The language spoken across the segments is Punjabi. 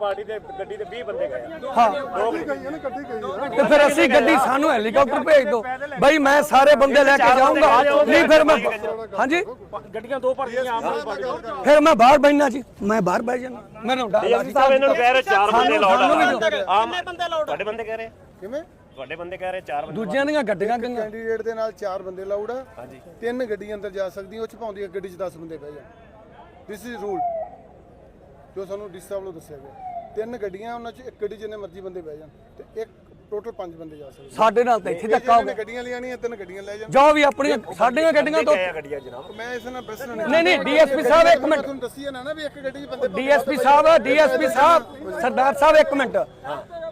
ਪਾਰਟੀ ਦੇ ਗੱਡੀ ਤੇ 20 ਬੰਦੇ ਗਏ ਆ। ਹਾਂ। ਗੱਡੀ ਗਈ ਹੈ ਨਾ ਗੱਡੀ ਗਈ ਹੈ ਤੇ ਫਿਰ ਅਸੀਂ ਗੱਡੀ ਸਾਨੂੰ ਹੈਲੀਕਾਪਟਰ ਭੇਜ ਦਿਓ। ਬਈ ਮੈਂ ਸਾਰੇ ਬੰਦੇ ਲੈ ਕੇ ਜਾਊਂਗਾ। ਨਹੀਂ ਫਿਰ ਮੈਂ ਹਾਂਜੀ? ਪ- ਗੱਡੀਆਂ ਦੋ ਭਰਤੀਆਂ ਆਮ ਆਦਮੀ ਪਾਰਟੀ ਦੀਆਂ। ਫਿਰ ਮੈਂ ਬਾਹਰ ਬੈਠਣਾ ਜੀ। ਮੈਂ ਬਾਹਰ ਬਹਿ ਜਾਣਾ। ਮੈਨੂੰ ਡਰ ਡੀਐਸਪੀ ਸਾਹਿਬ ਇਹਨਾਂ ਨੂੰ ਕਹਿ ਰਹੇ ਚਾਰ ਬੰਦੇ ਸਾਨੂੰ- ਲਾਉਡ ਸਾਨੂੰ ਵੀ ਆ ਦਿਓ। ਆਮ ਬੰਦੇ ਲਾਉਡ ਤੁਹਾਡੇ ਬੰਦੇ ਕਹਿ ਰਹੇ ਕਿਵੇਂ? ਤੁਹਾਡੇ ਬੰਦੇ ਕਹਿ ਰਹੇ ਚਾਰ ਬੰਦੇ ਦੂਜਿਆਂ ਦੀਆਂ ਗੱਡੀਆਂ ਗਈਆਂ ਕੈਂਡੀਡੇਟ ਦੇ ਨਾਲ ਚਾਰ ਬੰਦੇ ਲਾਊਡ ਆ। ਤਿੰਨ ਗੱਡੀ ਅੰਦਰ ਜਾ ਸਕਦੀਆਂ ਉਹ ਚ ਪਾਉਂਦੀ ਇੱਕ ਗੱਡੀ 'ਚ 10 ਬੰਦੇ ਬਹਿ ਜਾਣ। ਥਿਸ ਇਜ਼ ਰੂਲ ਜੋ ਸਾਨੂੰ ਡੀ ਸਾਹਿਬ ਵੱਲੋਂ ਦੱਸਿਆ ਗਿਆ। ਤਿੰਨ ਗੱਡੀਆਂ ਉਹਨਾਂ 'ਚ ਇੱਕ ਗੱਡੀ ਜਿੰਨੇ ਮਰਜ਼ੀ ਬੰਦੇ ਬਹਿ ਜਾਣ ਤੇ ਇੱਕ ਟੋਟਲ ਪੰਜ ਬੰਦੇ ਜਾ ਸਕਦੇ ਸਾਡੇ ਨਾਲ ਤਾਂ ਇੱਥੇ ਧੱਕਾ ਹੋ ਗਿਆ ਗੱਡੀਆਂ ਲਿਆਣੀਆਂ ਤਿੰਨ ਗੱਡੀਆਂ ਲੈ ਜਾਣ। ਜੋ ਵੀ ਆਪਣੀਆਂ ਸਾਡੀਆਂ ਗੱਡੀਆਂ ਤੋਂ ਗੱਡੀਆਂ ਜਨਾਬ? ਮੈਂ ਇਸ ਨਾਲ ਬਸ ਨਹੀਂ ਨਹੀਂ ਡੀਐਸਪੀ ਸਾਹਿਬ ਇੱਕ ਮਿੰਟ। ਤੁਹਾਨੂੰ ਦੱਸੀ ਹੈ ਨਾ ਨਾ ਵੀ ਇੱਕ ਗੱਡੀ 'ਚ ਬੰਦੇ ਡੀਐਸਪੀ ਸਾਹਿਬ ਡੀਐਸਪੀ ਸਾਹਿਬ ਸਰਦਾਰ ਸਾਹਿਬ ਇੱਕ ਮਿੰਟ।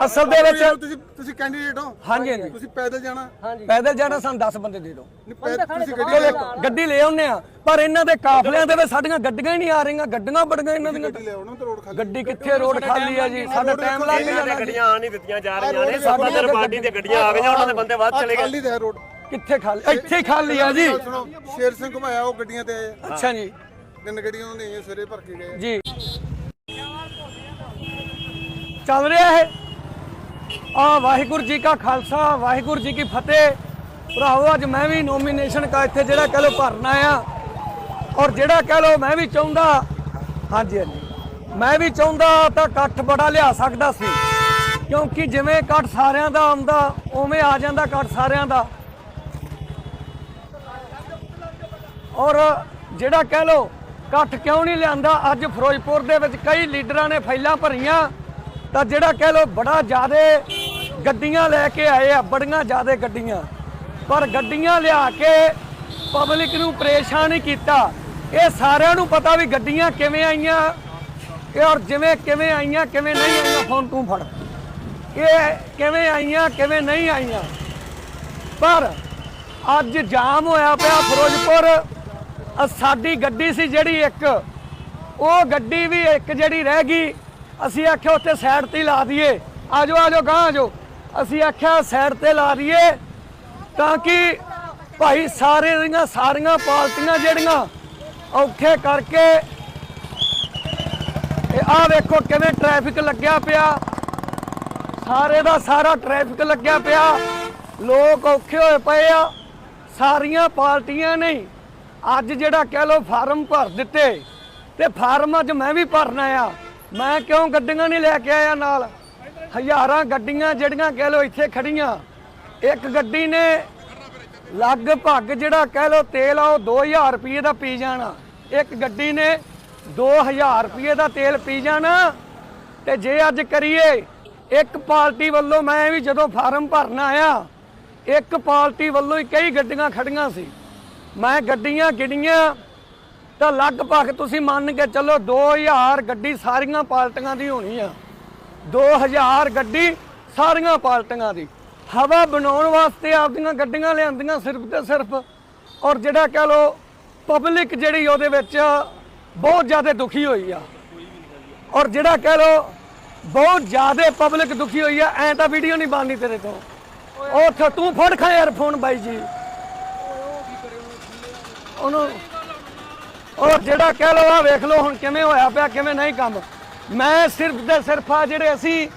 ਅਸਲ ਦੇ ਵਿੱਚ ਤੁਸੀਂ ਤੁਸੀਂ ਕੈਂਡੀਡੇਟ ਹੋ। ਹਾਂਜੀ ਹਾਂਜੀ। ਤੁਸੀਂ ਪੈਦਲ ਜਾਣਾ। ਪੈਦਲ ਜਾਣਾ ਸਾਨੂੰ 10 ਬੰਦੇ ਦੇ ਦਿਓ। ਨਹੀਂ, ਤੁਸੀਂ ਗੱਡੀ ਗੱਡੀ ਲੈ ਆਉਨੇ ਆ ਪਰ ਇਹਨਾਂ ਦੇ ਕਾਫਲਿਆਂ ਦੇ ਵਿੱਚ ਸਾਡੀਆਂ ਗੱਡੀਆਂ ਹੀ ਨਹੀਂ ਆ ਰਹੀਆਂ ਗੱਡੀਆਂ ਬੜੀਆਂ ਇਹਨਾਂ ਦੀਆਂ। ਲੈ ਆਉਣਾ ਤੇ ਰੋਡ ਖਾਲੀ ਗੱਡੀ ਕਿੱਥੇ ਰੋਡ ਖਾਲੀ ਆ ਜੀ? ਸਾਡਾ ਟਾਈਮ ਲੱਗ ਜੀ। ਗੱਡੀਆਂ ਆ ਨਹੀਂ ਦਿੱਤੀਆਂ ਜਾ ਰਹੀਆਂ ਨੇ। ਸੱਤਾਧਰ ਪਾਰਟੀ ਦੀਆਂ ਗੱਡੀਆਂ ਆ ਗਈਆਂ ਉਹਨਾਂ ਦੇ ਬੰਦੇ ਵੱਧ ਚਲੇ ਗਏ। ਖਾਲੀ ਤੇ ਹੈ ਰੋਡ। ਕਿੱਥੇ ਖਾਲੀ? ਇੱਥੇ ਖਾਲੀ ਆ ਜੀ। ਸੁਣੋ ਸ਼ੇਰ ਸਿੰਘ ਘੁਮਾਇਆ ਉਹ ਗੱਡੀਆਂ ਤੇ ਆਏ ਆ। ਅੱਛਾ ਜੀ। ਤਿੰਨ ਗੱਡੀਆਂ ਉਹਨੇ ਇਹ ਸਵੇਰੇ ਭਰ ਕੇ ਗਏ। ਆ। ਜੀ। ਚੱਲ ਰਿਹਾ ਹੈ ਆ ਵਾਹਿਗੁਰੂ ਜੀ ਕਾ ਖਾਲਸਾ ਵਾਹਿਗੁਰੂ ਜੀ ਕੀ ਫਤਿਹ। ਭਰਾਵੋ ਅੱਜ ਮੈਂ ਵੀ ਨੋਮੀਨੇਸ਼ਨ ਕਾ ਇੱਥੇ ਜਿਹੜਾ ਕਹ ਲੋ ਭਰਨਾ ਆ ਔਰ ਜਿਹੜਾ ਕਹ ਲੋ ਮੈਂ ਵੀ ਚਾਹੁੰਦਾ ਹਾਂਜੀ ਹਾਂਜੀ। ਮੈਂ ਵੀ ਚਾਹੁੰਦਾ ਤਾਂ ਇਕੱਠ ਬੜਾ ਲਿਆ ਸਕਦਾ ਸੀ। ਕਿਉਂਕਿ ਜਿਵੇਂ ਇਕੱਠ ਸਾਰਿਆਂ ਦਾ ਆਉਂਦਾ, ਉਵੇਂ ਆ ਜਾਂਦਾ ਇਕੱਠ ਸਾਰਿਆਂ ਦਾ। ਔਰ ਜਿਹੜਾ ਕਹਿ ਲੋ ਇਕੱਠ ਕਿਉਂ ਨਹੀਂ ਲਿਆਂਦਾ, ਅੱਜ ਫਿਰੋਜ਼ਪੁਰ ਦੇ ਵਿੱਚ ਕਈ ਲੀਡਰਾਂ ਨੇ ਫਾਈਲਾਂ ਭਰੀਆਂ, ਤਾਂ ਜਿਹੜਾ ਕਹਿ ਲੋ ਬੜਾ ਜ਼ਿਆਦਾ ਗੱਡੀਆਂ ਲੈ ਕੇ ਆਏ ਆ, ਬੜੀਆਂ ਜ਼ਿਆਦਾ ਗੱਡੀਆਂ। ਪਰ ਗੱਡੀਆਂ ਲਿਆ ਕੇ ਪਬਲਿਕ ਨੂੰ ਪਰੇਸ਼ਾਨ ਹੀ ਕੀਤਾ। ਇਹ ਸਾਰਿਆਂ ਨੂੰ ਪਤਾ ਵੀ ਗੱਡੀਆਂ ਕਿਵੇਂ ਆਈਆਂ ਔਰ ਜਿਵੇਂ ਕਿਵੇਂ ਆਈਆਂ, ਕਿਵੇਂ ਨਹੀਂ ਆਈਆਂ, ਫੋਨ ਤੂੰ ਫੜ। ਇਹ ਕਿਵੇਂ ਆਈਆਂ, ਕਿਵੇਂ ਨਹੀਂ ਆਈਆਂ। ਪਰ ਅੱਜ ਜਾਮ ਹੋਇਆ ਪਿਆ ਫਿਰੋਜ਼ਪੁਰ। ਸਾਡੀ ਗੱਡੀ ਸੀ ਜਿਹੜੀ ਇੱਕ। ਉਹ ਗੱਡੀ ਵੀ ਇੱਕ ਜਿਹੜੀ ਰਹਿ ਗਈ। ਅਸੀਂ ਆਖਿਆ ਉੱਥੇ ਸਾਈਡ ਤੇ ਹੀ ਲਾ ਦਈਏ। ਆਜੋ ਆਜੋ ਗਾਂ ਆਜੋ। ਅਸੀਂ ਆਖਿਆ ਸਾਈਡ ਤੇ ਲਾ ਦਈਏ ਤਾਂ ਕਿ ਭਾਈ ਸਾਰੇ ਦੀਆਂ ਸਾਰੀਆਂ ਪਾਲਟੀਆਂ ਜਿਹੜੀਆਂ ਔਖੇ ਕਰਕੇ। ਇਹ ਆਹ ਵੇਖੋ ਕਿਵੇਂ ਟ੍ਰੈਫਿਕ ਲੱਗਿਆ ਪਿਆ। ਸਾਰੇ ਦਾ ਸਾਰਾ ਟ੍ਰੈਫਿਕ ਲੱਗਿਆ ਪਿਆ। ਲੋਕ ਔਖੇ ਹੋਏ ਪਏ ਆ। ਸਾਰੀਆਂ ਪਾਰਟੀਆਂ ਨੇ ਅੱਜ ਜਿਹੜਾ ਕਹਿ ਲੋ ਫਾਰਮ ਭਰ ਦਿੱਤੇ। ਤੇ ਫਾਰਮ ਅੱਜ ਮੈਂ ਵੀ ਭਰਨਾ ਆ। ਮੈਂ ਕਿਉਂ ਗੱਡੀਆਂ ਨਹੀਂ ਲੈ ਕੇ ਆਇਆ ਨਾਲ? ਹਜ਼ਾਰਾਂ ਗੱਡੀਆਂ ਜਿਹੜੀਆਂ ਕਹਿ ਲੋ ਇੱਥੇ ਖੜੀਆਂ। ਇੱਕ ਗੱਡੀ ਨੇ ਲਗਭਗ ਜਿਹੜਾ ਕਹਿ ਲੋ ਤੇਲ ਆ ਉਹ 2000 ਰੁਪਏ ਦਾ ਪੀ ਜਾਣਾ। ਇੱਕ ਗੱਡੀ ਨੇ 2000 ਰੁਪਏ ਦਾ ਤੇਲ ਪੀ ਜਾਣਾ। ਤੇ ਜੇ ਅੱਜ ਕਰੀਏ ਇੱਕ ਪਾਰਟੀ ਵੱਲੋਂ ਮੈਂ ਵੀ ਜਦੋਂ ਫਾਰਮ ਭਰਨ ਆਇਆ, ਇੱਕ ਪਾਰਟੀ ਵੱਲੋਂ ਹੀ ਕਈ ਗੱਡੀਆਂ ਖੜੀਆਂ ਸੀ। ਮੈਂ ਗੱਡੀਆਂ ਗਿਣੀਆਂ ਤਾਂ ਲਗਭਗ ਤੁਸੀਂ ਮੰਨ ਕੇ ਚੱਲੋ 2000 ਗੱਡੀ ਸਾਰੀਆਂ ਪਾਰਟੀਆਂ ਦੀ ਹੋਣੀ ਆ। 2000 ਗੱਡੀ ਸਾਰੀਆਂ ਪਾਰਟੀਆਂ ਦੀ। ਹਵਾ ਬਣਾਉਣ ਵਾਸਤੇ ਆਪਦੀਆਂ ਗੱਡੀਆਂ ਲਿਆਂਦੀਆਂ ਸਿਰਫ ਤੇ ਸਿਰਫ। ਔਰ ਜਿਹੜਾ ਕਹ ਲੋ ਪਬਲਿਕ ਜਿਹੜੀ ਉਹਦੇ ਵਿੱਚ ਬਹੁਤ ਜ਼ਿਆਦਾ ਦੁਖੀ ਹੋਈ ਆ। ਔਰ ਜਿਹੜਾ ਕਹਿ ਲੋ ਬਹੁਤ ਜ਼ਿਆਦਾ ਪਬਲਿਕ ਦੁਖੀ ਹੋਈ ਆ, ਐਂ ਤਾਂ ਵੀਡੀਓ ਨਹੀਂ ਬਣਨੀ ਤੇਰੇ ਤੋਂ। ਉਹ ਤੂੰ ਫੜ ਖਾ ਯਾਰ ਫੋਨ ਬਾਈ ਜੀ। ਉਹਨੂੰ ਉਹ ਜਿਹੜਾ ਕਹਿ ਲੋ ਆ ਵੇਖ ਲੋ ਹੁਣ ਕਿਵੇਂ ਹੋਇਆ ਪਿਆ, ਕਿਵੇਂ ਨਹੀਂ ਕੰਮ। ਮੈਂ ਸਿਰਫ ਤੇ ਸਿਰਫ ਆ ਜਿਹੜੇ ਅਸੀਂ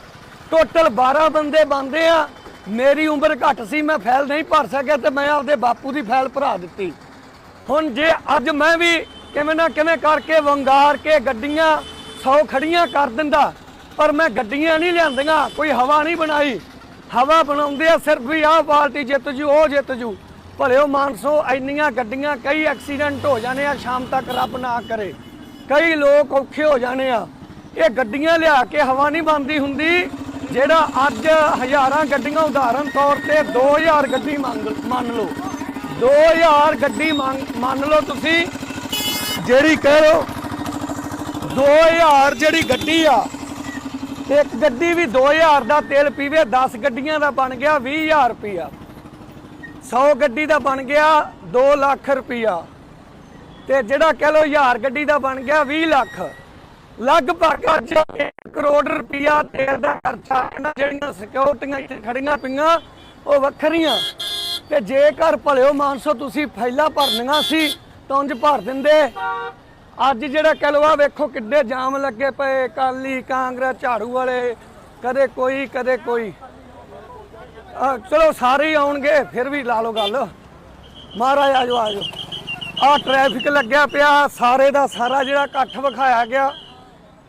ਟੋਟਲ 12 ਬੰਦੇ ਬੰਦੇ ਆ, ਮੇਰੀ ਉਮਰ ਘੱਟ ਸੀ, ਮੈਂ ਫੈਲ ਨਹੀਂ ਭਰ ਸਕਿਆ ਤੇ ਮੈਂ ਆਪਦੇ ਬਾਪੂ ਦੀ ਫੈਲ ਭਰਾ ਦਿੱਤੀ। ਹੁਣ ਜੇ ਅੱਜ ਮੈਂ ਵੀ ਕਿਵੇਂ ਨਾ ਕਿਵੇਂ ਕਰਕੇ ਵੰਗਾਰ ਕੇ ਗੱਡੀਆਂ 100 ਖੜੀਆਂ ਕਰ ਦਿੰਦਾ ਪਰ ਮੈਂ ਗੱਡੀਆਂ ਨਹੀਂ ਲਿਆਂਦੀਆਂ, ਕੋਈ ਹਵਾ ਨਹੀਂ ਬਣਾਈ। ਹਵਾ ਬਣਾਉਂਦੇ ਆ, ਸਿਰਫ ਵੀ ਆਹ ਪਾਰਟੀ ਜਿੱਤ ਜੂ, ਉਹ ਜਿੱਤ ਜੂ। ਭਲਿਓ ਮਾਨਸੋ, ਇੰਨੀਆਂ ਗੱਡੀਆਂ, ਕਈ ਐਕਸੀਡੈਂਟ ਹੋ ਜਾਣੇ ਆ, ਸ਼ਾਮ ਤੱਕ ਰੱਬ ਨਾ ਕਰੇ। ਕਈ ਲੋਕ ਔਖੇ ਹੋ ਜਾਣੇ ਆ। ਇਹ ਗੱਡੀਆਂ ਲਿਆ ਕੇ ਹਵਾ ਨਹੀਂ ਬੰਦੀ ਹੁੰਦੀ, ਜਿਹੜਾ ਅੱਜ ਹਜ਼ਾਰਾਂ ਗੱਡੀਆਂ, ਉਦਾਹਰਨ ਤੌਰ ਤੇ 2000 ਗੱਡੀ ਮੰਗ, ਮੰਨ ਲਓ। 2000 ਗੱਡੀ ਮੰਗ- ਮੰਨ ਲਓ ਤੁਸੀਂ, ਜਿਹੜੀ ਕਹਿ ਲਓ 2000 ਜਿਹੜੀ ਗੱਡੀ ਆ ਇੱਕ ਗੱਡੀ ਵੀ 2000 ਦਾ ਤੇਲ ਪੀਵੇ 10 ਗੱਡੀਆਂ ਦਾ ਬਣ ਗਿਆ 20000 ਰੁਪਿਆ 100 ਗੱਡੀ ਦਾ ਬਣ ਗਿਆ 2 ਲੱਖ ਰੁਪਿਆ ਤੇ ਜਿਹੜਾ ਕਹਿ ਲਓ 1000 ਗੱਡੀ ਦਾ ਬਣ ਗਿਆ 20 ਲੱਖ। ਲਗਭਗ ਅੱਜ 1 ਕਰੋੜ ਰੁਪਿਆ ਤੇਲ ਦਾ ਖਰਚਾ ਇਹਨਾਂ ਜਿਹੜੀਆਂ ਸਿਕਿਉਰਟੀਆਂ ਇੱਥੇ ਖੜੀਆਂ ਪਈਆਂ, ਉਹ ਵੱਖਰੀਆਂ। ਤੇ ਜੇਕਰ ਭਲਿਓ ਮਾਨਸੋ ਤੁਸੀਂ ਫੈਲਾ ਭਰਨੀਆਂ ਸੀ, ਤਾਂ ਉਂਝ ਭਰ ਦਿੰਦੇ। ਅੱਜ ਜਿਹੜਾ ਕਲਵਾ ਵੇਖੋ ਕਿੱਡੇ ਜਾਮ ਲੱਗੇ ਪਏ ਕਾਲੀ ਕਾਂਗਰਸ, ਝਾੜੂ ਵਾਲੇ, ਕਦੇ ਕੋਈ ਕਦੇ ਕੋਈ। ਚਲੋ ਸਾਰੇ ਆਉਣਗੇ, ਫਿਰ ਵੀ ਲਾ ਲਓ ਗੱਲ। ਮਹਾਰਾਜ ਆਜੋ ਆਜੋ ਆ ਟ੍ਰੈਫਿਕ ਲੱਗਿਆ ਪਿਆ, ਸਾਰੇ ਦਾ ਸਾਰਾ ਜਿਹੜਾ ਇਕੱਠ ਵਿਖਾਇਆ ਗਿਆ।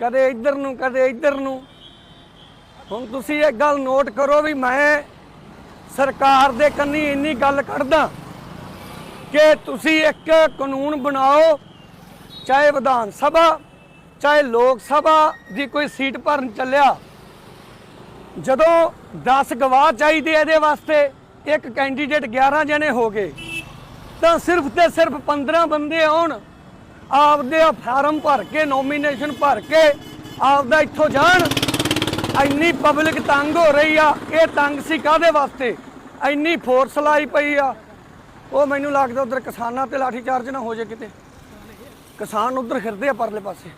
ਕਦੇ ਇੱਧਰ ਨੂੰ, ਕਦੇ ਇੱਧਰ ਨੂੰ। ਹੁਣ ਤੁਸੀਂ ਇਹ ਗੱਲ ਨੋਟ ਕਰੋ ਵੀ ਮੈਂ ਸਰਕਾਰ ਦੇ ਕੰਨੀ ਇੰਨੀ ਗੱਲ ਕੱਢਦਾ ਕਿ ਤੁਸੀਂ ਇੱਕ ਕਾਨੂੰਨ ਬਣਾਓ ਚਾਹੇ ਵਿਧਾਨ ਸਭਾ, ਚਾਹੇ ਲੋਕ ਸਭਾ ਦੀ ਕੋਈ ਸੀਟ ਭਰਨ ਚੱਲਿਆ। ਜਦੋਂ 10 ਗਵਾਹ ਚਾਹੀਦੇ ਇਹਦੇ ਵਾਸਤੇ, ਇੱਕ ਕੈਂਡੀਡੇਟ 11 ਜਣੇ ਹੋ ਗਏ, ਤਾਂ ਸਿਰਫ ਤੇ ਸਿਰਫ 15 ਬੰਦੇ ਆਉਣ। ਆਪਦੇ ਫਾਰਮ ਭਰ ਕੇ ਨੋਮੀਨੇਸ਼ਨ ਭਰ ਕੇ ਆਪਦਾ ਇੱਥੋਂ ਜਾਣ। ਇੰਨੀ ਪਬਲਿਕ ਤੰਗ ਹੋ ਰਹੀ ਆ, ਇਹ ਤੰਗ ਸੀ ਕਾਦੇ ਵਾਸਤੇ? ਇੰਨੀ ਫੋਰਸ ਲਾਈ ਪਈ ਆ। ਉਹ ਮੈਨੂੰ ਲੱਗਦਾ ਉਧਰ ਕਿਸਾਨਾਂ ਤੇ ਲਾਠੀ ਚਾਰਜ ਨਾ ਹੋ ਜੇ ਕਿਤੇ। ਕਿਸਾਨ ਉਧਰ ਫਿਰਦੇ ਆ ਪਰਲੇ ਪਾਸੇ।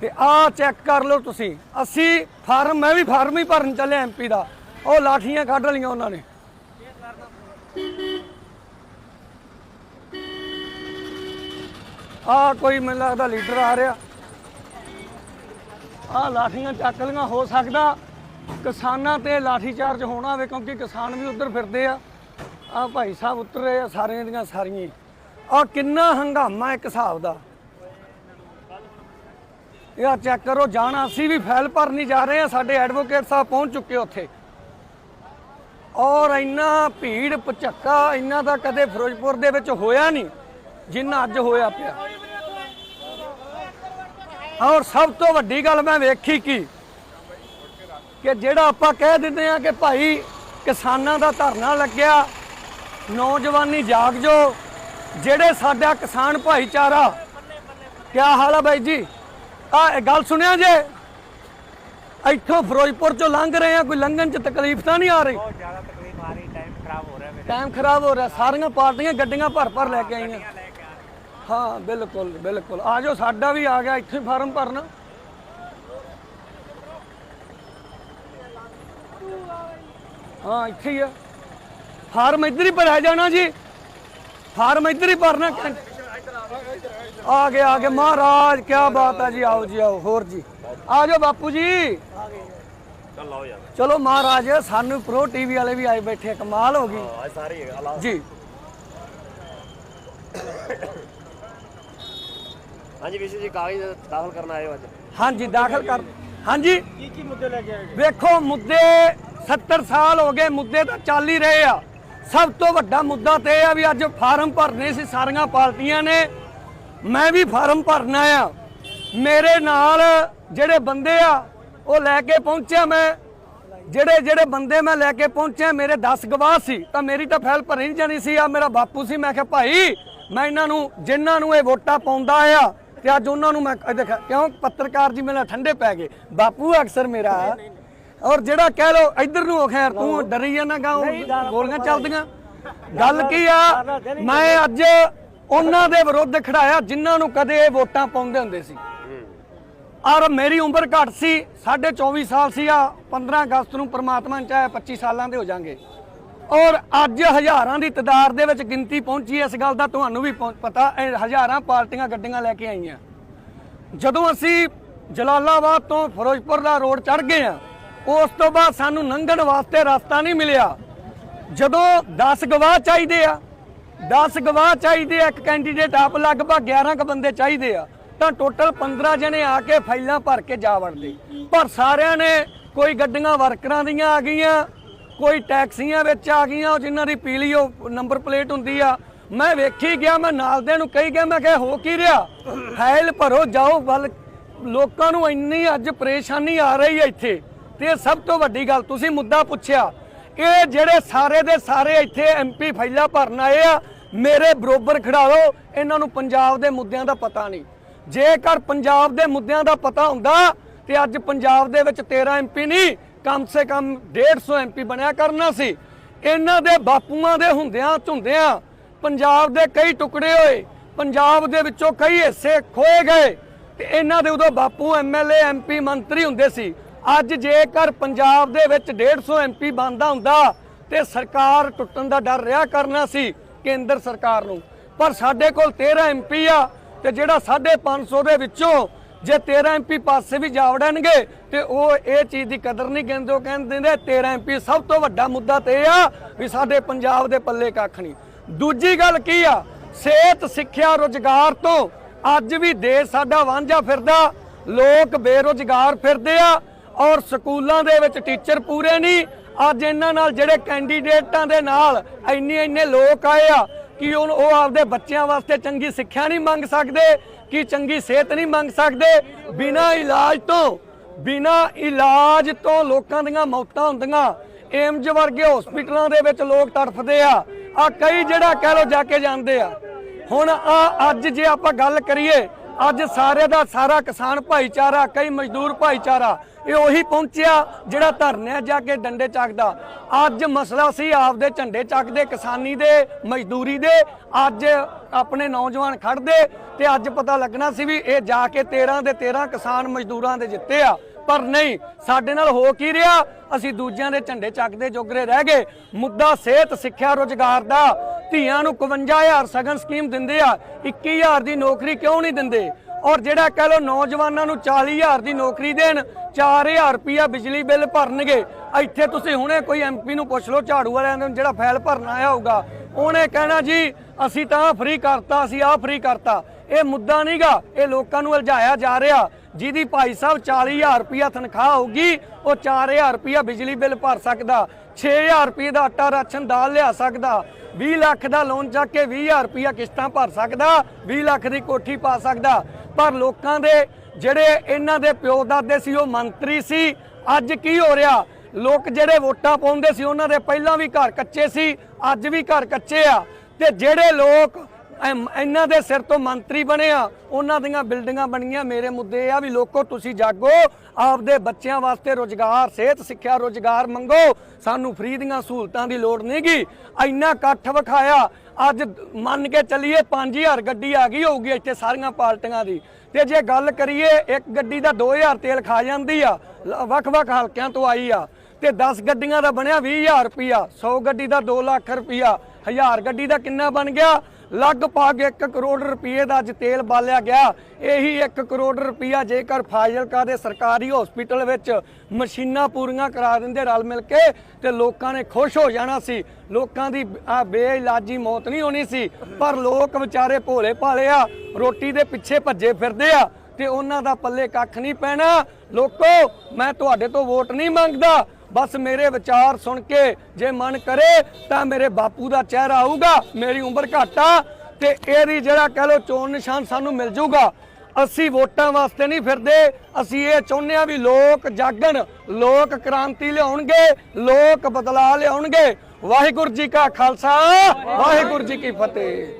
ਤੇ ਆਹ ਚੈੱਕ ਕਰ ਲਓ ਤੁਸੀਂ। ਅਸੀਂ ਫਾਰਮ ਮੈਂ ਵੀ ਫਾਰਮ ਹੀ ਭਰਨ ਚੱਲਿਆ ਐਮਪੀ ਦਾ। ਉਹ ਲਾਠੀਆਂ ਕੱਢ ਲਈਆਂ ਉਹਨਾਂ ਨੇ। ਆ ਕੋਈ ਮੈਨੂੰ ਲੱਗਦਾ ਲੀਡਰ ਆ ਰਿਹਾ। ਆ ਲਾਠੀਆਂ ਚੱਕ ਲਈਆਂ। ਹੋ ਸਕਦਾ ਕਿਸਾਨਾਂ ਤੇ ਲਾਠੀ ਚਾਰਜ ਹੋਣਾ ਹੋਵੇ, ਕਿਉਂਕਿ ਕਿਸਾਨ ਵੀ ਉਧਰ ਫਿਰਦੇ ਆ। ਆ ਭਾਈ ਸਾਹਿਬ ਉਤਰੇ ਆ ਸਾਰਿਆਂ ਦੀਆਂ ਸਾਰੀਆਂ। ਔਰ ਕਿੰਨਾ ਹੰਗਾਮਾ ਇੱਕ ਹਿਸਾਬ ਦਾ। ਇਹ ਚੈੱਕ ਕਰੋ, ਜਾਣਾ, ਅਸੀਂ ਵੀ ਫਾਈਲ ਭਰਨੀ ਜਾ ਰਹੇ ਆ ਸਾਡੇ ਐਡਵੋਕੇਟ ਸਾਹਿਬ ਪਹੁੰਚ ਚੁੱਕੇ ਉੱਥੇ। ਔਰ ਇੰਨਾ ਭੀੜ ਪਚੱਕਾ ਇੰਨਾ ਤਾਂ ਕਦੇ ਫਿਰੋਜ਼ਪੁਰ ਦੇ ਵਿੱਚ ਹੋਇਆ ਨਹੀਂ, ਜਿੰਨਾ ਅੱਜ ਹੋਇਆ ਪਿਆ। ਔਰ ਸਭ ਤੋਂ ਵੱਡੀ ਗੱਲ ਮੈਂ ਵੇਖੀ ਕੀ, ਕਿ ਜਿਹੜਾ ਆਪਾਂ ਕਹਿ ਦਿੰਦੇ ਆ ਕਿ ਭਾਈ ਕਿਸਾਨਾਂ ਦਾ ਧਰਨਾ ਲੱਗਿਆ, ਨੌਜਵਾਨੀ ਜਾਗ ਜੋ ਜਿਹੜੇ ਸਾਡਾ ਕਿਸਾਨ ਭਾਈਚਾਰਾ ਕੀ ਹਾਲ ਆ ਬਾਈ ਜੀ? ਆ ਗੱਲ ਸੁਣਿਆ ਜੇ? ਇੱਥੋਂ ਫਿਰੋਜ਼ਪੁਰ ਚੋਂ ਲੰਘ ਰਹੇ ਆ ਕੋਈ ਲੰਘਣ ਚ ਤਕਲੀਫ ਤਾਂ ਨਹੀਂ ਆ ਰਹੀ? ਬਹੁਤ ਜ਼ਿਆਦਾ ਤਕਲੀਫ ਆ ਰਹੀ ਟਾਈਮ ਖਰਾਬ ਹੋ ਰਿਹਾ ਮੇਰਾ। ਟਾਈਮ ਖਰਾਬ ਹੋ ਰਿਹਾ ਸਾਰੀਆਂ ਪਾਰਟੀਆਂ ਗੱਡੀਆਂ ਭਰ ਭਰ ਲੈ ਕੇ ਆਈਆਂ। ਹਾਂ ਬਿਲਕੁਲ ਬਿਲਕੁਲ। ਆ ਜਾਓ ਸਾਡਾ ਵੀ ਆ ਗਿਆ ਇੱਥੇ ਫਾਰਮ ਭਰਨਾ। ਹਾਂ ਇੱਥੇ ਹੀ ਆ। ਫਾਰਮ ਇੱਧਰ ਹੀ ਭਰਿਆ ਜਾਣਾ ਜੀ। ਫਾਰਮ ਇੱਧਰ ਹੀ ਭਰਨਾ ਕੈਂ- ਆ ਗਏ ਆ ਗਏ। ਮਹਾਰਾਜ ਕੀ ਬਾਤ ਹੈ ਜੀ। ਆਓ ਜੀ ਆਓ। ਹੋਰ ਜੀ। ਆ ਜਾਓ ਬਾਪੂ ਜੀ। ਚੱਲ ਮਹਾਰਾਜ ਸਾਨੂੰ ਪ੍ਰੋ ਟੀਵੀ ਵਾਲੇ ਵੀ ਆਏ ਬੈਠੇ ਕਮਾਲ ਹੋ ਗਈ। ਸਾਰੇ ਜੀ। ਹਾਂਜੀ ਵੀਸੀ ਜੀ ਕਾਗਜ਼ ਦਾਖਲ ਕਰਨ ਆਏ ਹੋ ਅੱਜ। ਹਾਂਜੀ ਦਾਖਲ ਕਰ ਹਾਂਜੀ। ਕੀ ਕੀ ਮੁੱਦੇ ਲੈ ਕੇ ਆਏ ਵੇਖੋ ਮੁੱਦੇ 70 ਸਾਲ ਹੋ ਗਏ ਮੁੱਦੇ ਤਾਂ ਚੱਲ ਹੀ ਰਹੇ ਆ। ਸਭ ਤੋਂ ਵੱਡਾ ਮੁੱਦਾ ਤੇ ਇਹ ਆ ਵੀ ਅੱਜ ਫਾਰਮ ਭਰਨੇ ਸੀ ਸਾਰੀਆਂ ਪਾਰਟੀਆਂ ਨੇ। ਮੈਂ ਵੀ ਫਾਰਮ ਭਰਨਾ ਆ। ਮੇਰੇ ਨਾਲ ਜਿਹੜੇ ਬੰਦੇ ਆ, ਉਹ ਲੈ ਕੇ ਪਹੁੰਚਿਆ ਮੈਂ। ਜਿਹੜੇ ਜਿਹੜੇ ਬੰਦੇ ਮੈਂ ਲੈ ਕੇ ਪਹੁੰਚਿਆ, ਮੇਰੇ 10 ਗਵਾਹ ਸੀ। ਤਾਂ ਮੇਰੀ ਤਾਂ ਫਾਈਲ ਭਰੀ ਨਹੀਂ ਜਾਣੀ ਸੀ। ਆ ਮੇਰਾ ਬਾਪੂ ਸੀ। ਮੈਂ ਕਿਹਾ, ਭਾਈ, ਮੈਂ ਇਹਨਾਂ ਨੂੰ, ਜਿਨ੍ਹਾਂ ਨੂੰ ਇਹ ਵੋਟਾਂ ਪਾਉਂਦਾ ਆ, ਤੇ ਅੱਜ ਉਹਨਾਂ ਨੂੰ ਮੈਂ, ਇਹ ਕਿਉਂ? ਪੱਤਰਕਾਰ ਜੀ ਮੇਰੇ ਨਾਲ ਠੰਡੇ ਪੈ ਗਏ। ਬਾਪੂ ਅਕਸਰ ਮੇਰਾ ਔਰ ਜਿਹੜਾ ਕਹਿ ਲੋ ਇੱਧਰ ਨੂੰ ਖੈਰ ਤੂੰ ਡਰੀ ਜਾਂਦਾ ਗਾਉਂ ਗੋਲੀਆਂ ਚੱਲਦੀਆਂ। ਗੱਲ ਕੀ ਆ? ਮੈਂ ਅੱਜ ਉਹਨਾਂ ਦੇ ਵਿਰੁੱਧ ਖੜਾਇਆ ਜਿਨ੍ਹਾਂ ਨੂੰ ਕਦੇ ਇਹ ਵੋਟਾਂ ਪਾਉਂਦੇ ਹੁੰਦੇ ਸੀ। ਔਰ ਮੇਰੀ ਉਮਰ ਘੱਟ ਸੀ 24 ਸਾਲ ਸੀ ਆ 15 ਅਗਸਤ ਨੂੰ ਪ੍ਰਮਾਤਮਾ ਨੇ ਚਾਹਿਆ 25 ਸਾਲਾਂ ਦੇ ਹੋ ਜਾਾਂਗੇ ਔਰ ਅੱਜ ਹਜ਼ਾਰਾਂ ਦੀ ਤਦਾਦ ਦੇ ਵਿੱਚ ਗਿਣਤੀ ਪਹੁੰਚੀ ਇਸ ਗੱਲ ਦਾ ਤੁਹਾਨੂੰ ਵੀ ਪਤਾ ਹਜ਼ਾਰਾਂ ਪਾਰਟੀਆਂ ਗੱਡੀਆਂ ਲੈ ਕੇ ਆਈਆਂ। ਜਦੋਂ ਅਸੀਂ ਜਲਾਲਾਬਾਦ ਤੋਂ ਫਿਰੋਜ਼ਪੁਰ ਦਾ ਰੋਡ ਚੜ ਗਏ ਆ ਉਸ ਤੋਂ ਬਾਅਦ ਸਾਨੂੰ ਲੰਘਣ ਵਾਸਤੇ ਰਸਤਾ ਨਹੀਂ ਮਿਲਿਆ। ਜਦੋਂ 10 ਗਵਾਹ ਚਾਹੀਦੇ ਆ 10 ਗਵਾਹ ਚਾਹੀਦੇ ਆ, ਇੱਕ ਕੈਂਡੀਡੇਟ ਆਪ ਲਗਭਗ 11 ਕ ਬੰਦੇ ਚਾਹੀਦੇ ਆ, ਤਾਂ ਟੋਟਲ 15 ਜਣੇ ਆ ਕੇ ਫਾਈਲਾਂ ਭਰ ਕੇ ਜਾ ਵੜਦੇ। ਪਰ ਸਾਰਿਆਂ ਨੇ ਕੋਈ ਗੱਡੀਆਂ ਵਰਕਰਾਂ ਦੀਆਂ ਆ ਗਈਆਂ, ਕੋਈ ਟੈਕਸੀਆਂ ਵਿੱਚ ਆ ਗਈਆਂ, ਉਹ ਜਿਨ੍ਹਾਂ ਦੀ ਪੀਲੀ ਉਹ ਨੰਬਰ ਪਲੇਟ ਹੁੰਦੀ ਆ। ਮੈਂ ਵੇਖੀ ਗਿਆ, ਮੈਂ ਨਾਲ ਦੇ ਨੂੰ ਕਹੀ ਗਿਆ, ਮੈਂ ਕਿਹਾ, ਹੋ ਕੀ ਰਿਹਾ? ਫਾਈਲ ਭਰੋ, ਜਾਓ, ਵੱਲ। ਲੋਕਾਂ ਨੂੰ ਇੰਨੀ ਅੱਜ ਪਰੇਸ਼ਾਨੀ ਆ ਰਹੀ ਹੈ ਇੱਥੇ। ਤੇ ਸਭ ਤੋਂ ਵੱਡੀ ਗੱਲ ਤੁਸੀਂ ਮੁੱਦਾ ਪੁੱਛਿਆ, ਇਹ ਜਿਹੜੇ ਸਾਰੇ ਦੇ ਸਾਰੇ ਇੱਥੇ ਐਮਪੀ ਫਾਈਲਾਂ ਭਰਨ ਆਏ ਆ, ਮੇਰੇ ਬਰੋਬਰ ਖੜਾ ਲਓ ਇਹਨਾਂ ਨੂੰ ਪੰਜਾਬ ਦੇ ਮੁੱਦਿਆਂ ਦਾ ਪਤਾ ਨਹੀਂ। ਜੇਕਰ ਪੰਜਾਬ ਦੇ ਮੁੱਦਿਆਂ ਦਾ ਪਤਾ ਹੁੰਦਾ, ਤੇ ਅੱਜ ਪੰਜਾਬ ਦੇ ਵਿੱਚ 13 ਐਮਪੀ ਨਹੀਂ, ਕਮ ਸੇ ਕਮ 150 ਐਮਪੀ ਬਣਿਆ ਕਰਨਾ ਸੀ। ਇਹਨਾਂ ਦੇ ਬਾਪੂਆਂ ਦੇ ਹੁੰਦਿਆਂ ਝੁੰਦਿਆਂ ਪੰਜਾਬ ਦੇ ਕਈ ਟੁਕੜੇ ਹੋਏ, ਪੰਜਾਬ ਦੇ ਵਿੱਚੋਂ ਕਈ ਹਿੱਸੇ ਖੋਏ ਗਏ, ਤੇ ਇਹਨਾਂ ਦੇ ਉਦੋਂ ਬਾਪੂ ਐਮਐਲਏ ਐਮਪੀ ਮੰਤਰੀ ਹੁੰਦੇ ਸੀ ਅੱਜ ਜੇਕਰ ਪੰਜਾਬ ਦੇ ਵਿੱਚ 150 ਐਮਪੀ ਬਣਦਾ ਹੁੰਦਾ ਤੇ ਸਰਕਾਰ ਟੁੱਟਣ ਦਾ ਡਰ ਰਿਹਾ ਕਰਨਾ ਸੀ ਕੇਂਦਰ ਸਰਕਾਰ ਨੂੰ। ਪਰ ਸਾਡੇ ਕੋਲ 13 ਐਮਪੀ ਆ ਤੇ ਜਿਹੜਾ 550 ਦੇ ਵਿੱਚੋਂ ਜੇ 13 ਐਮਪੀ ਪਾਸੇ ਵੀ ਜਾ ਵੜਨਗੇ ਤੇ ਉਹ ਇਹ ਚੀਜ਼ ਦੀ ਕਦਰ ਨਹੀਂ ਕਹਿੰਦੇ, ਉਹ ਕਹਿੰਦੇ ਨੇ 13 ਐਮਪੀ ਸਭ ਤੋਂ ਵੱਡਾ ਮੁੱਦਾ ਤੇ ਇਹ ਆ ਵੀ ਸਾਡੇ ਪੰਜਾਬ ਦੇ ਪੱਲੇ ਕੱਖ ਨਹੀਂ। ਦੂਜੀ ਗੱਲ ਕੀ ਆ? ਸਿਹਤ, ਸਿੱਖਿਆ, ਰੋਜ਼ਗਾਰ ਤੋਂ ਅੱਜ ਵੀ ਦੇਸ਼ ਸਾਡਾ ਵਾਂਝਾ ਫਿਰਦਾ, ਲੋਕ ਬੇਰੋਜ਼ਗਾਰ ਫਿਰਦੇ ਆ ਔਰ ਸਕੂਲਾਂ ਦੇ ਵਿੱਚ ਟੀਚਰ ਪੂਰੇ ਨਹੀਂ। ਅੱਜ ਇਹਨਾਂ ਨਾਲ ਜਿਹੜੇ ਕੈਂਡੀਡੇਟਾਂ ਦੇ ਨਾਲ ਇੰਨੇ ਇੰਨੇ ਲੋਕ ਆਏ ਆ ਕਿ ਹੁਣ ਉਹ ਆਪਦੇ ਬੱਚਿਆਂ ਵਾਸਤੇ ਚੰਗੀ ਸਿੱਖਿਆ ਨਹੀਂ ਮੰਗ ਸਕਦੇ, ਕਿ ਚੰਗੀ ਸਿਹਤ ਨਹੀਂ ਮੰਗ ਸਕਦੇ। ਬਿਨਾਂ ਇਲਾਜ ਤੋਂ, ਬਿਨਾਂ ਇਲਾਜ ਤੋਂ ਲੋਕਾਂ ਦੀਆਂ ਮੌਤਾਂ ਹੁੰਦੀਆਂ। ਏਮਜ ਵਰਗੇ ਹਸਪੀਟਲਾਂ ਦੇ ਵਿੱਚ ਲੋਕ ਤੜਫਦੇ ਆ। ਆ ਕਈ ਜਿਹੜਾ ਕਹਿ ਲੋ ਜਾ ਕੇ ਜਾਂਦੇ ਆ। ਹੁਣ ਆ ਅੱਜ ਜੇ ਆਪਾਂ ਗੱਲ ਕਰੀਏ, ਅੱਜ ਸਾਰੇ ਦਾ ਸਾਰਾ ਕਿਸਾਨ ਭਾਈਚਾਰਾ, ਕਈ ਮਜ਼ਦੂਰ ਭਾਈਚਾਰਾ ਇਹ ਉਹੀ ਪਹੁੰਚਿਆ ਜਿਹੜਾ ਧਰਨਿਆਂ ਜਾ ਕੇ ਡੰਡੇ ਚੱਕਦਾ। ਅੱਜ ਮਸਲਾ ਸੀ ਆਪਦੇ ਝੰਡੇ ਚੱਕਦੇ, ਕਿਸਾਨੀ ਦੇ, ਮਜ਼ਦੂਰੀ ਦੇ, ਅੱਜ ਆਪਣੇ ਨੌਜਵਾਨ ਖੜਦੇ ਤੇ ਅੱਜ ਪਤਾ ਲੱਗਣਾ ਸੀ ਵੀ ਇਹ ਜਾ ਕੇ 13 ਦੇ 13 ਕਿਸਾਨ ਮਜ਼ਦੂਰਾਂ ਦੇ ਜਿੱਤੇ ਆ। ਪਰ ਨਹੀਂ, ਸਾਡੇ ਨਾਲ ਹੋ ਕੀ ਰਿਹਾ? ਅਸੀਂ ਦੂਜਿਆਂ ਦੇ ਝੰਡੇ ਚੱਕਦੇ ਜੋਗਰੇ ਰਹਿ ਗਏ। ਮੁੱਦਾ ਸਿਹਤ, ਸਿੱਖਿਆ, ਰੋਜ਼ਗਾਰ ਦਾ। ਧੀਆਂ ਨੂੰ 51000 ਸਗਨ ਸਕੀਮ ਦਿੰਦੇ ਆ। 21000 ਦੀ ਨੌਕਰੀ ਕਿਉਂ ਨਹੀਂ ਦਿੰਦੇ? ਔਰ ਜਿਹੜਾ ਕਹ ਲੋ ਨੌਜਵਾਨਾਂ ਨੂੰ 40000 ਦੀ ਨੌਕਰੀ ਦੇਣ 4000 ਰੁਪਿਆ ਬਿਜਲੀ ਬਿੱਲ ਭਰਨਗੇ, ਇੱਥੇ ਤੁਸੀਂ ਹੁਣੇ ਕੋਈ ਐਮਪੀ ਨੂੰ ਪੁੱਛ ਲਓ, ਝਾੜੂ ਵਾਲਿਆਂ ਨੂੰ ਜਿਹੜਾ ਫਾਈਲ ਭਰਨ ਆਇਆ ਹੋਊਗਾ, ਉਹਨੇ ਕਹਿਣਾ ਜੀ, ਅਸੀਂ ਤਾਂ ਫ੍ਰੀ ਕਰਤਾ, ਅਸੀਂ ਆਹ ਫ੍ਰੀ ਕਰਤਾ। ਇਹ ਮੁੱਦਾ ਨਹੀਂਗਾ, ਇਹ ਲੋਕਾਂ ਨੂੰ ਉਲਝਾਇਆ ਜਾ ਰਿਹਾ। ਜਿਹਦੀ ਭਾਈ ਸਾਹਿਬ 40000 ਰੁਪਿਆ ਤਨਖਾਹ ਹੋਊਗੀ, ਉਹ 4000 ਰੁਪਿਆ ਬਿਜਲੀ ਬਿੱਲ ਭਰ ਸਕਦਾ 6000 ਰੁਪਏ ਦਾ ਆਟਾ ਰਾਸ਼ਨ ਦਾਲ ਲਿਆ ਸਕਦਾ 20 ਲੱਖ ਦਾ ਲੋਨ ਚੱਕ ਕੇ 20000 ਰੁਪਿਆ ਕਿਸ਼ਤਾਂ ਭਰ ਸਕਦਾ 20 ਲੱਖ ਦੀ ਕੋਠੀ ਪਾ ਸਕਦਾ। ਪਰ ਲੋਕਾਂ ਦੇ ਜਿਹੜੇ ਇਹਨਾਂ ਦੇ ਪਿਓ ਦਾਦੇ ਸੀ, ਉਹ ਮੰਤਰੀ ਸੀ। ਅੱਜ ਕੀ ਹੋ ਰਿਹਾ? ਲੋਕ ਜਿਹੜੇ ਵੋਟਾਂ ਪਾਉਂਦੇ ਸੀ, ਉਹਨਾਂ ਦੇ ਪਹਿਲਾਂ ਵੀ ਘਰ ਕੱਚੇ ਸੀ, ਅੱਜ ਵੀ ਘਰ ਕੱਚੇ ਆ। ਤੇ ਜਿਹੜੇ ਲੋਕ ਇਹਨਾਂ ਦੇ ਸਿਰ ਤੋਂ ਮੰਤਰੀ ਬਣੇ ਆ, ਉਹਨਾਂ ਦੀਆਂ ਬਿਲਡਿੰਗਾਂ ਬਣੀਆਂ। ਮੇਰੇ ਮੁੱਦੇ ਇਹ ਆ ਵੀ ਲੋਕੋ, ਤੁਸੀਂ ਜਾਗੋ, ਆਪਦੇ ਬੱਚਿਆਂ ਵਾਸਤੇ ਰੋਜ਼ਗਾਰ, ਸਿਹਤ, ਸਿੱਖਿਆ ਰੋਜ਼ਗਾਰ ਮੰਗੋ। ਸਾਨੂੰ ਫ੍ਰੀ ਦੀਆਂ ਸਹੂਲਤਾਂ ਦੀ ਲੋੜ ਨਹੀਂਗੀ। ਇੰਨਾ ਇਕੱਠ ਵਿਖਾਇਆ ਅੱਜ ਮੰਨ ਕੇ ਚੱਲੀਏ 5000 ਗੱਡੀ ਆ ਗਈ ਹੋਊਗੀ ਇੱਥੇ ਸਾਰੀਆਂ ਪਾਰਟੀਆਂ ਦੀ। ਤੇ ਜੇ ਗੱਲ ਕਰੀਏ, ਇੱਕ ਗੱਡੀ ਦਾ 2000 ਤੇਲ ਖਾ ਜਾਂਦੀ ਆ, ਲ- ਵੱਖ-ਵੱਖ ਹਲਕਿਆਂ ਤੋਂ ਆਈ ਆ। ਤੇ 10 ਗੱਡੀਆਂ ਦਾ ਬਣਿਆ 20000 ਰੁਪਿਆ 100 ਗੱਡੀ ਦਾ 2 ਲੱਖ ਰੁਪਿਆ 1000 ਗੱਡੀ ਦਾ ਕਿੰਨਾ ਬਣ ਗਿਆ? ਲਗਭਗ 1 ਕਰੋੜ ਰੁਪਏ ਦਾ ਅੱਜ ਤੇਲ ਬਾਲਿਆ ਗਿਆ। ਇਹੀ 1 ਕਰੋੜ ਰੁਪਿਆ ਜੇਕਰ ਫਾਜ਼ਿਲਕਾ ਦੇ ਸਰਕਾਰੀ ਹਸਪੀਟਲ ਵਿੱਚ ਮਸ਼ੀਨਾਂ ਪੂਰੀਆਂ ਕਰਾ ਦਿੰਦੇ ਰਲ ਮਿਲ ਕੇ, ਤੇ ਲੋਕਾਂ ਨੇ ਖੁਸ਼ ਹੋ ਜਾਣਾ ਸੀ। ਲੋਕਾਂ ਦੀ ਆ ਬੇਇਲਾਜੀ ਮੌਤ ਨਹੀਂ ਹੋਣੀ ਸੀ, ਪਰ ਲੋਕ ਵਿਚਾਰੇ ਭੋਲੇ ਭਾਲੇ ਆ, ਰੋਟੀ ਦੇ ਪਿੱਛੇ ਭੱਜੇ ਫਿਰਦੇ ਆ, ਤੇ ਉਹਨਾਂ ਦਾ ਪੱਲੇ ਕੱਖ ਨਹੀਂ ਪੈਣਾ। ਲੋਕੋ, ਮੈਂ ਤੁਹਾਡੇ ਤੋਂ ਵੋਟ ਨਹੀਂ ਮੰਗਦਾ। ਬਸ ਮੇਰੇ ਵਿਚਾਰ ਸੁਣ ਕੇ ਜੇ ਮਨ ਕਰੇ ਤਾਂ ਮੇਰੇ ਬਾਪੂ ਦਾ ਚਿਹਰਾ ਆਊਗਾ, ਮੇਰੀ ਉਮਰ ਘੱਟ ਆ ਤੇ ਇਹਦੀ ਜਿਹੜਾ ਕਹ ਲੋ ਚੋਣ ਨਿਸ਼ਾਨ ਸਾਨੂੰ ਮਿਲ ਜਾਊਗਾ। ਅਸੀਂ ਵੋਟਾਂ ਵਾਸਤੇ ਨਹੀਂ ਫਿਰਦੇ, ਅਸੀਂ ਇਹ ਚਾਹੁੰਦੇ ਆ ਵੀ ਲੋਕ ਜਾਗਣ, ਲੋਕ ਕ੍ਰਾਂਤੀ ਲਿਆਉਣਗੇ, ਲੋਕ ਬਦਲਾਅ ਲਿਆਉਣਗੇ। ਵਾਹਿਗੁਰੂ ਜੀ ਕਾ ਖਾਲਸਾ, ਵਾਹਿਗੁਰੂ ਜੀ ਕੀ ਫਤਿਹ।